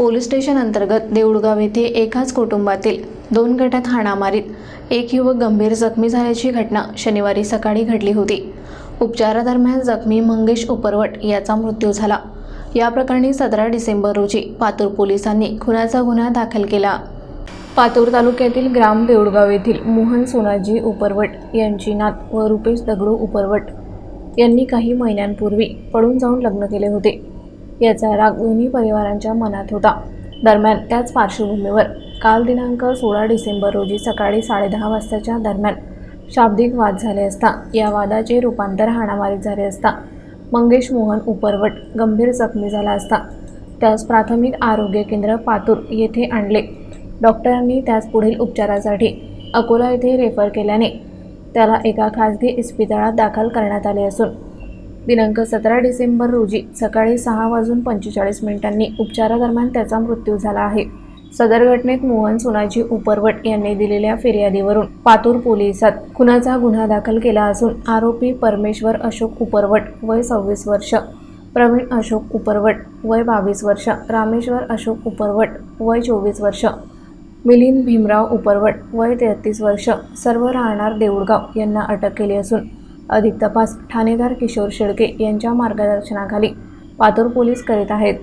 Police station अंतर्गत देऊळगाव येथे एकाच कुटुंबातील दोन गटात हाणामारीत एक युवक गंभीर जखमी झाल्याची घटना शनिवारी सकाळी घडली होती. उपचारादरम्यान जखमी मंगेश उपरवट याचा मृत्यू झाला. या प्रकरणी सतरा डिसेंबर रोजी पातूर पोलिसांनी खुनाचा गुन्हा दाखल केला. पातूर तालुक्यातील ग्राम देऊळगाव येथील मोहन सोनाजी उपरवट यांची नात व रुपेश दगडू उपरवट यांनी काही महिन्यांपूर्वी पळून जाऊन लग्न केले होते. याचा राग दोन्ही परिवारांच्या मनात होता. दरम्यान त्याच पार्श्वभूमीवर काल दिनांक सोळा डिसेंबर रोजी सकाळी साडेदहा वाजताच्या दरम्यान शाब्दिक वाद झाले असता या वादाचे रूपांतर हाणामारीत झाले असता मंगेश मोहन उपरवट गंभीर जखमी झाला असता त्यास प्राथमिक आरोग्य केंद्र पातूर येथे आणले. डॉक्टरांनी त्यास पुढील उपचारासाठी अकोला येथे रेफर केल्याने त्याला एका खासगी इस्पितळात दाखल करण्यात आले असून दिनांक सतरा डिसेंबर रोजी सकाळी सहा वाजून पंचेचाळीस मिनिटांनी उपचारादरम्यान त्याचा मृत्यू झाला आहे. सदर घटनेत मोहन सोनाजी उपरवट यांनी दिलेल्या फिर्यादीवरून पातूर पोलिसात खुनाचा गुन्हा दाखल केला असून आरोपी परमेश्वर अशोक उपरवट वय सव्वीस वर्ष प्रवीण अशोक उपरवट वय बावीस वर्ष रामेश्वर अशोक उपरवट वय चोवीस वर्ष मिलिंद भीमराव उपरवट वय तेहतीस वर्ष सर्व राहणार देऊळगाव यांना अटक केली असून अधिक तपास ठाणेदार किशोर शेळके यांच्या मार्गदर्शनाखाली पातूर पोलीस करीत आहेत.